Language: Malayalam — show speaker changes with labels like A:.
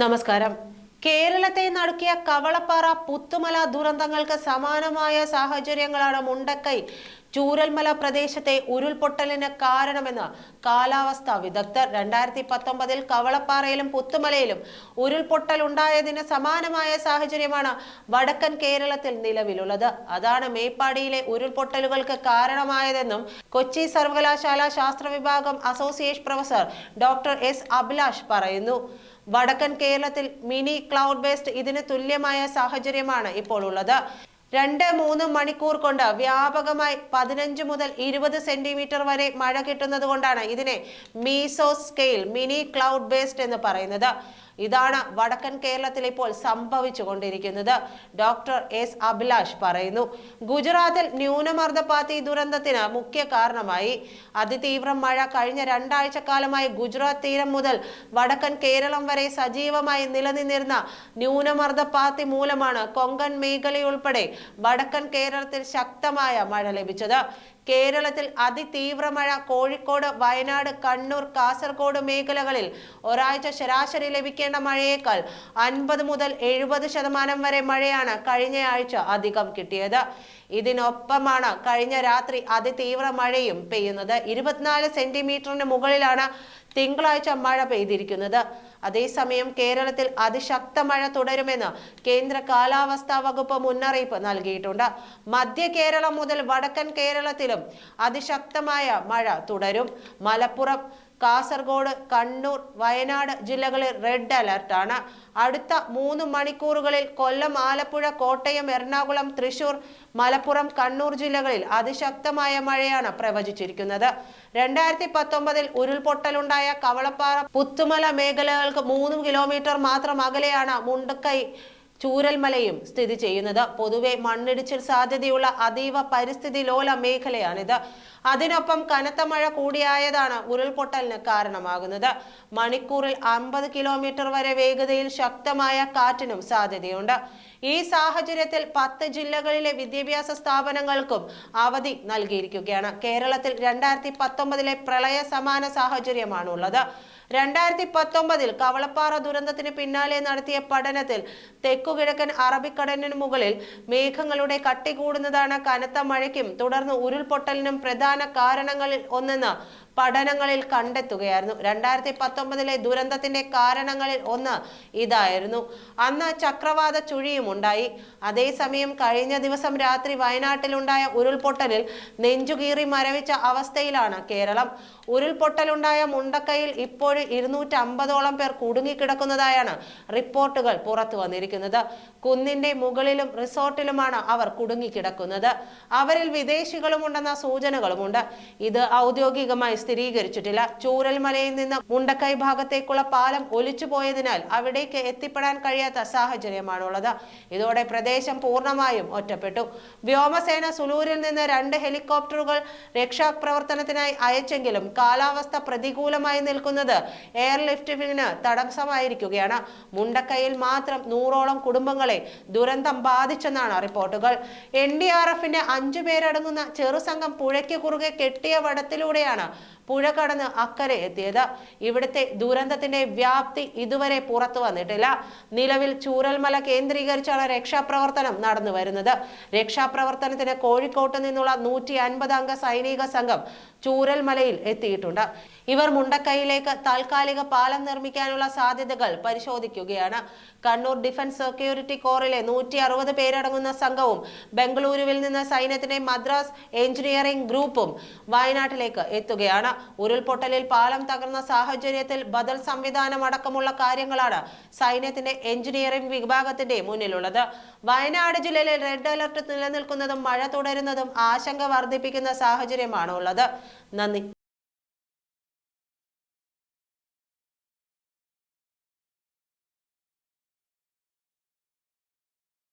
A: നമസ്കാരം. കേരളത്തെ നടുക്കിയ കവളപ്പാറ പുത്തുമല ദുരന്തങ്ങൾക്ക് സമാനമായ സാഹചര്യങ്ങളാണ് മുണ്ടക്കൈ. ചൂരൽമല പ്രദേശത്തെ ഉരുൾപൊട്ടലിന് കാരണമെന്ന് കാലാവസ്ഥാ വിദഗ്ധർ രണ്ടായിരത്തി പത്തൊമ്പതിൽ കവളപ്പാറയിലും പുത്തുമലയിലും ഉരുൾപൊട്ടൽ ഉണ്ടായതിന് സമാനമായ സാഹചര്യമാണ് വടക്കൻ കേരളത്തിൽ നിലവിലുള്ളത്. അതാണ് മേപ്പാടിയിലെ ഉരുൾപൊട്ടലുകൾക്ക് കാരണമായതെന്നും കൊച്ചി സർവകലാശാല ശാസ്ത്ര വിഭാഗം association professor doctor S Abhilash പറയുന്നു. വടക്കൻ കേരളത്തിൽ മിനി ക്ലൗഡ് ബേസ്ഡ് ഇതിന് തുല്യമായ സാഹചര്യമാണ് ഇപ്പോൾ ഉള്ളത്. രണ്ട് മൂന്ന് മണിക്കൂർ കൊണ്ട് വ്യാപകമായി പതിനഞ്ച് മുതൽ ഇരുപത് സെന്റിമീറ്റർ വരെ മഴ കിട്ടുന്നത് കൊണ്ടാണ് ഇതിനെ meso scale mini cloud based എന്ന് പറയുന്നത്. ഇതാണ് വടക്കൻ കേരളത്തിൽ ഇപ്പോൾ സംഭവിച്ചുകൊണ്ടിരിക്കുന്നത്. ഡോക്ടർ എസ് അഭിലാഷ് പറയുന്നു. ഗുജറാത്തിൽ ന്യൂനമർദ്ദപാത്തി ദുരന്തത്തിന് മുഖ്യ കാരണമായി. അതിതീവ്ര മഴ കഴിഞ്ഞ രണ്ടാഴ്ച കാലമായി ഗുജറാത്ത് തീരം മുതൽ വടക്കൻ കേരളം വരെ സജീവമായി നിലനിന്നിരുന്ന ന്യൂനമർദ്ദപാത്തി മൂലമാണ് കൊങ്കൺ മേഖലയുൾപ്പെടെ വടക്കൻ കേരളത്തിൽ ശക്തമായ മഴ ലഭിച്ചത്. കേരളത്തിൽ അതിതീവ്ര മഴ കോഴിക്കോട് വയനാട് കണ്ണൂർ കാസർഗോഡ് മേഖലകളിൽ ഒരാഴ്ച ശരാശരി ലഭിക്കേണ്ട മഴയേക്കാൾ അൻപത് മുതൽ എഴുപത് ശതമാനം വരെ മഴയാണ് കഴിഞ്ഞ ആഴ്ച അധികം കിട്ടിയത്. ഇതിനൊപ്പമാണ് കഴിഞ്ഞ രാത്രി അതിതീവ്ര മഴയും പെയ്യുന്നത്. ഇരുപത്തിനാല് സെന്റിമീറ്ററിന് മുകളിലാണ് തിങ്കളാഴ്ച മഴ പെയ്തിരിക്കുന്നത്. അതേസമയം കേരളത്തിൽ അതിശക്ത മഴ തുടരുമെന്ന് കേന്ദ്ര കാലാവസ്ഥാ വകുപ്പ് മുന്നറിയിപ്പ് നൽകിയിട്ടുണ്ട്. മധ്യ കേരളം മുതൽ വടക്കൻ കേരളത്തിലും അതിശക്തമായ മഴ തുടരും. മലപ്പുറം കാസർഗോഡ് കണ്ണൂർ വയനാട് ജില്ലകളിൽ റെഡ് അലർട്ടാണ് അടുത്ത മൂന്ന് മണിക്കൂറുകളിൽ കൊല്ലം ആലപ്പുഴ കോട്ടയം എറണാകുളം തൃശൂർ മലപ്പുറം കണ്ണൂർ ജില്ലകളിൽ അതിശക്തമായ മഴയാണ് പ്രവചിച്ചിരിക്കുന്നത്. രണ്ടായിരത്തി പത്തൊമ്പതിൽ ഉരുൾപൊട്ടലുണ്ടായ കവളപ്പാറ പുത്തുമല മേഖലകൾക്ക് മൂന്ന് കിലോമീറ്റർ മാത്രം അകലെയാണ് മുണ്ടക്കൈ ചൂരൽമലയും സ്ഥിതി ചെയ്യുന്നത്. പൊതുവെ മണ്ണിടിച്ചിൽ സാധ്യതയുള്ള അതീവ പരിസ്ഥിതി ലോല മേഖലയാണിത്. അതിനൊപ്പം കനത്ത മഴ കൂടിയായതാണ് ഉരുൾപൊട്ടലിന് കാരണമാകുന്നത്. മണിക്കൂറിൽ അമ്പത് കിലോമീറ്റർ വരെ വേഗതയിൽ ശക്തമായ കാറ്റിനും സാധ്യതയുണ്ട്. ഈ സാഹചര്യത്തിൽ പത്ത് ജില്ലകളിലെ വിദ്യാഭ്യാസ സ്ഥാപനങ്ങൾക്കും അവധി നൽകിയിരിക്കുകയാണ്. കേരളത്തിൽ രണ്ടായിരത്തി പത്തൊമ്പതിലെ പ്രളയ സമാന സാഹചര്യമാണുള്ളത്. രണ്ടായിരത്തി പത്തൊമ്പതിൽ കവളപ്പാറ ദുരന്തത്തിന് പിന്നാലെ നടത്തിയ പഠനത്തിൽ തെക്കുകിഴക്കൻ അറബിക്കടലിന് മുകളിൽ മേഘങ്ങളുടെ കട്ടി കൂടുന്നതാണ് കനത്ത മഴയ്ക്കും തുടർന്ന് ഉരുൾപൊട്ടലിനും പ്രധാന കാരണങ്ങളിൽ ഒന്നെന്ന് പഠനങ്ങളിൽ കണ്ടെത്തുകയായിരുന്നു. രണ്ടായിരത്തി പത്തൊമ്പതിലെ ദുരന്തത്തിന്റെ കാരണങ്ങളിൽ ഒന്ന് ഇതായിരുന്നു. അന്ന് ചക്രവാത ചുഴിയും ഉണ്ടായി. അതേസമയം കഴിഞ്ഞ ദിവസം രാത്രി വയനാട്ടിലുണ്ടായ ഉരുൾപൊട്ടലിൽ നെഞ്ചുകീറി മരവിച്ച അവസ്ഥയിലാണ് കേരളം. ഉരുൾപൊട്ടലുണ്ടായ മുണ്ടക്കയിൽ ഇപ്പോഴും ഇരുന്നൂറ്റി അമ്പതോളം പേർ കുടുങ്ങിക്കിടക്കുന്നതായാണ് റിപ്പോർട്ടുകൾ പുറത്തു വന്നിരിക്കുന്നത്. കുന്നിന്റെ മുകളിലും റിസോർട്ടിലുമാണ് അവർ കുടുങ്ങിക്കിടക്കുന്നത്. അവരിൽ വിദേശികളുമുണ്ടെന്ന സൂചനകളുമുണ്ട്. ഇത് ഔദ്യോഗികമായി സ്ഥിരീകരിച്ചിട്ടില്ല. ചൂരൽമലയിൽ നിന്ന് മുണ്ടക്കൈ ഭാഗത്തേക്കുള്ള പാലം ഒലിച്ചു പോയതിനാൽ അവിടേക്ക് എത്തിപ്പെടാൻ കഴിയാത്ത സാഹചര്യമാണുള്ളത്. ഇതോടെ പ്രദേശം പൂർണമായും ഒറ്റപ്പെട്ടു. വ്യോമസേന സുലൂരിൽ നിന്ന് രണ്ട് ഹെലികോപ്റ്ററുകൾ രക്ഷാപ്രവർത്തനത്തിനായി അയച്ചെങ്കിലും കാലാവസ്ഥ പ്രതികൂലമായി നിൽക്കുന്നത് എയർലിഫ്റ്റിംഗിന് തടസ്സമായിരിക്കുകയാണ്. മുണ്ടക്കൈയിൽ മാത്രം നൂറോളം കുടുംബങ്ങളെ ദുരന്തം ബാധിച്ചെന്നാണ് റിപ്പോർട്ടുകൾ. എൻ ഡി ആർ എഫിന്റെ അഞ്ചു പേരടങ്ങുന്ന ചെറുസംഘം പുഴയ്ക്ക് കുറുകെ കെട്ടിയ വടത്തിലൂടെയാണ് പുഴ കടന്ന് അക്കരെ എത്തിയത്. ഇവിടുത്തെ ദുരന്തത്തിന്റെ വ്യാപ്തി ഇതുവരെ പുറത്തു വന്നിട്ടില്ല. നിലവിൽ ചൂരൽമല കേന്ദ്രീകരിച്ചാണ് രക്ഷാപ്രവർത്തനം നടന്നു വരുന്നത്. രക്ഷാപ്രവർത്തനത്തിന് കോഴിക്കോട്ട് നിന്നുള്ള നൂറ്റി അൻപത് അംഗ സൈനിക സംഘം ചൂരൽമലയിൽ എത്തിയിട്ടുണ്ട്. ഇവർ മുണ്ടക്കൈയിലേക്ക് താൽക്കാലിക പാലം നിർമ്മിക്കാനുള്ള സാധ്യതകൾ പരിശോധിക്കുകയാണ്. കണ്ണൂർ ഡിഫൻസ് സെക്യൂരിറ്റി കോറിലെ നൂറ്റി അറുപത് പേരടങ്ങുന്ന സംഘവും ബംഗളൂരുവിൽ നിന്ന് സൈന്യത്തിന്റെ മദ്രാസ് എഞ്ചിനീയറിംഗ് ഗ്രൂപ്പും വയനാട്ടിലേക്ക് എത്തുകയാണ്. ഉരുൾപൊട്ടലിൽ പാലം തകർന്ന സാഹചര്യത്തിൽ ബദൽ സംവിധാനം അടക്കമുള്ള കാര്യങ്ങളാണ് സൈന്യത്തിന്റെ എഞ്ചിനീയറിംഗ് വിഭാഗത്തിന്റെ മുന്നിലുള്ളത്. വയനാട് ജില്ലയിലെ റെഡ് അലർട്ട് നിലനിൽക്കുന്നതും മഴ തുടരുന്നതും ആശങ്ക വർദ്ധിപ്പിക്കുന്ന സാഹചര്യമാണ് ഉള്ളത് നന്ദി.